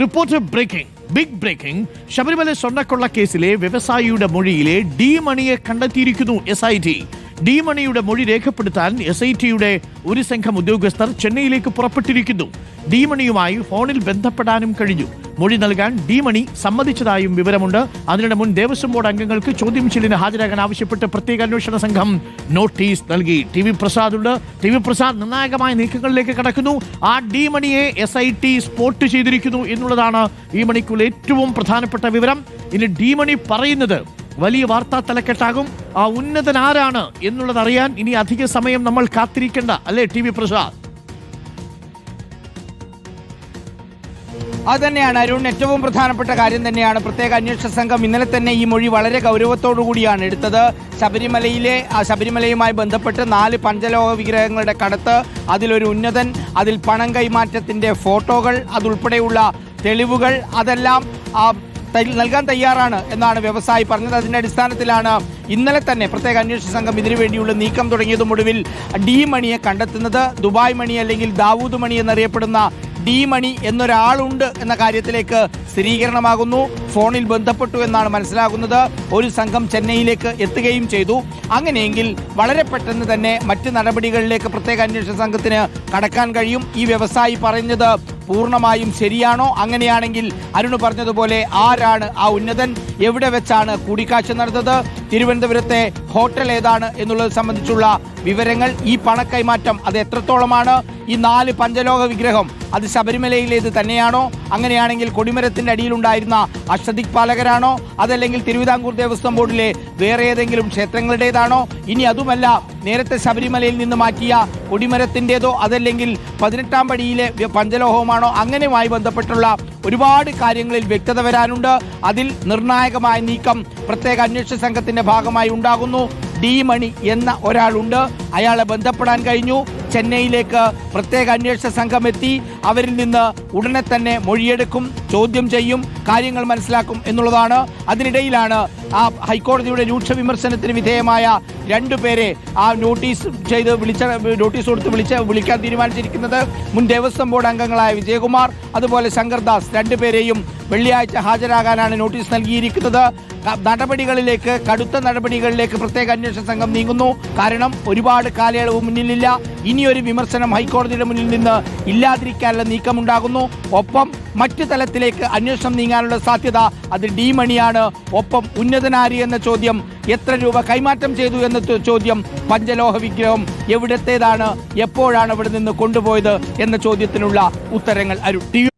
Report breaking. Big breaking. Sabarimala സ്വർണക്കൊള്ള കേസിലെ വ്യവസായിയുടെ മൊഴിയിലെ D മണിയെ കണ്ടെത്തിയിരിക്കുന്നു S I T D മണിയുടെ മൊഴി രേഖപ്പെടുത്താൻ എസ് ഐ ടിയുടെ ഒരു സംഘം ഉദ്യോഗസ്ഥർ ചെന്നൈയിലേക്ക് പുറപ്പെട്ടിരിക്കുന്നു. ഡി മണിയുമായി ഫോണിൽ ബന്ധപ്പെടാനും കഴിഞ്ഞു. മൊഴി നൽകാൻ ഡി മണി സമ്മതിച്ചതായും വിവരമുണ്ട്. അതിനിടെ മുൻ ദേവസ്വം ബോർഡ് അംഗങ്ങൾക്ക് ചോദ്യം ചെയ്യലിന് ഹാജരാകാൻ ആവശ്യപ്പെട്ട് പ്രത്യേക അന്വേഷണ സംഘം നോട്ടീസ് നൽകി. ടി വി പ്രസാദ് ഉണ്ട്. ടി വി പ്രസാദ് നിർണായകമായ നീക്കങ്ങളിലേക്ക് കടക്കുന്നു. ആ ഡി മണിയെ എസ് ഐ ടി സ്പോട്ട് ചെയ്തിരിക്കുന്നു എന്നുള്ളതാണ് ഈ മണിക്കൂർ ഏറ്റവും പ്രധാനപ്പെട്ട വിവരം. ഇനി ഡി മണി പറയുന്നത് വലിയ വാർത്താ തലക്കെട്ടാകും. ആ ഉന്നതൻ ആരാണ് എന്നുള്ളത് അറിയാൻ ഇനി അധിക സമയം നമ്മൾ കാത്തിരിക്കേണ്ട അല്ലേ ടി വി പ്രസാദ്? അത് തന്നെയാണ് അരുൺ ഏറ്റവും പ്രധാനപ്പെട്ട കാര്യം തന്നെയാണ്. പ്രത്യേക അന്വേഷണ സംഘം ഇന്നലെ തന്നെ ഈ മൊഴി വളരെ ഗൗരവത്തോടു കൂടിയാണ് എടുത്തത്. ശബരിമലയിലെ ശബരിമലയുമായി ബന്ധപ്പെട്ട് നാല് പഞ്ചലോക വിഗ്രഹങ്ങളുടെ കടത്ത് അതിലൊരു ഉന്നതൻ അതിൽ പണം കൈമാറ്റത്തിന്റെ ഫോട്ടോകൾ അതുൾപ്പെടെയുള്ള തെളിവുകൾ അതെല്ലാം നൽകാൻ തയ്യാറാണ് എന്നാണ് വ്യവസായി പറഞ്ഞത്. അതിന്റെ അടിസ്ഥാനത്തിലാണ് ഇന്നലെ തന്നെ പ്രത്യേക അന്വേഷണ സംഘം ഇതിനു വേണ്ടിയുള്ള നീക്കം തുടങ്ങിയതും. ഒടുവിൽ ഡി മണിയെ കണ്ടെത്തുന്നത് ദുബായ് മണി അല്ലെങ്കിൽ ദാവൂദ് മണി എന്നറിയപ്പെടുന്ന ഡി മണി എന്നൊരാളുണ്ട് എന്ന കാര്യത്തിലേക്ക് സ്ഥിരീകരണമാകുന്നു. ഫോണിൽ ബന്ധപ്പെട്ടു എന്നാണ് മനസ്സിലാകുന്നത്. ഒരു സംഘം ചെന്നൈയിലേക്ക് എത്തുകയും ചെയ്തു. അങ്ങനെയെങ്കിൽ വളരെ പെട്ടെന്ന് തന്നെ മറ്റ് നടപടികളിലേക്ക് പ്രത്യേക അന്വേഷണ സംഘത്തിന് കടക്കാൻ കഴിയും. ഈ വ്യവസായി പറഞ്ഞത് പൂർണമായും ശരിയാണോ? അങ്ങനെയാണെങ്കിൽ അരുണ് പറഞ്ഞതുപോലെ ആരാണ് ആ ഉന്നതൻ? എവിടെ വെച്ചാണ് കൂടിക്കാഴ്ച നടന്നത്? തിരുവനന്തപുരത്തെ ഹോട്ടൽ ഏതാണ് എന്നുള്ളത് സംബന്ധിച്ചുള്ള വിവരങ്ങൾ ഈ പണക്കൈമാറ്റം അത് എത്രത്തോളമാണ്? ഈ നാല് പഞ്ചലോക വിഗ്രഹം അത് ശബരിമലയിലേത് തന്നെയാണോ? അങ്ങനെയാണെങ്കിൽ കൊടിമരത്തിന്റെ അടിയിലുണ്ടായിരുന്ന അഷ്ടദിക് പാലകരാണോ? അതല്ലെങ്കിൽ തിരുവിതാംകൂർ ദേവസ്വം ബോർഡിലെ വേറെ ഏതെങ്കിലും ക്ഷേത്രങ്ങളുടേതാണോ? ഇനി അതുമല്ല നേരത്തെ ശബരിമലയിൽ നിന്ന് മാറ്റിയ കൊടിമരത്തിന്റെതോ അതല്ലെങ്കിൽ പതിനെട്ടാം പടിയിലെ പഞ്ചലോഹവുമാണോ? അങ്ങനെയുമായി ബന്ധപ്പെട്ടുള്ള ഒരുപാട് കാര്യങ്ങളിൽ വ്യക്തത വരാനുണ്ട്. അതിൽ നിർണായകമായ നീക്കം പ്രത്യേക അന്വേഷണ സംഘത്തിന്റെ ഭാഗമായി ഉണ്ടാകുന്നു. ഡി മണി എന്ന ഒരാളുണ്ട്. അയാളെ ബന്ധപ്പെടാൻ കഴിഞ്ഞു. ചെന്നൈയിലേക്ക് പ്രത്യേക അന്വേഷണ സംഘം എത്തി. അവരിൽ നിന്ന് ഉടനെ തന്നെ മൊഴിയെടുക്കും ചോദ്യം ചെയ്യും കാര്യങ്ങൾ മനസ്സിലാക്കും എന്നുള്ളതാണ്. അതിനിടയിലാണ് ആ ഹൈക്കോടതിയുടെ രൂക്ഷ വിമർശനത്തിന് വിധേയമായ രണ്ടുപേരെ ആ നോട്ടീസ് ചെയ്ത് വിളിച്ച നോട്ടീസ് കൊടുത്ത് വിളിച്ച് വിളിക്കാൻ തീരുമാനിച്ചിരിക്കുന്നത് മുൻ ദേവസ്വം ബോർഡ് അംഗങ്ങളായ വിജയകുമാർ അതുപോലെ ശങ്കർദാസ് രണ്ടുപേരെയും വെള്ളിയാഴ്ച ഹാജരാകാനാണ് നോട്ടീസ് നൽകിയിരിക്കുന്നത്. നടപടികളിലേക്ക് കടുത്ത നടപടികളിലേക്ക് പ്രത്യേക അന്വേഷണ സംഘം നീങ്ങുന്നു. കാരണം ഒരുപാട് കാലയളവ് മുന്നിലില്ല. ഇനിയൊരു വിമർശനം ഹൈക്കോടതിയുടെ മുന്നിൽ നിന്ന് ഇല്ലാതിരിക്കാനുള്ള നീക്കമുണ്ടാകുന്നു. ഒപ്പം മറ്റു തലത്തിലേക്ക് അന്വേഷണം നീങ്ങാനുള്ള സാധ്യത അത് ഡി മണിയാണ്. ഒപ്പം ഉന്നതനാരി എന്ന ചോദ്യം എത്ര രൂപ കൈമാറ്റം ചെയ്തു എന്ന ചോദ്യം പഞ്ചലോഹ വിഗ്രഹം എവിടത്തേതാണ് എപ്പോഴാണ് ഇവിടെ നിന്ന് കൊണ്ടുപോയത് എന്ന ചോദ്യത്തിനുള്ള ഉത്തരങ്ങൾ അരു ടി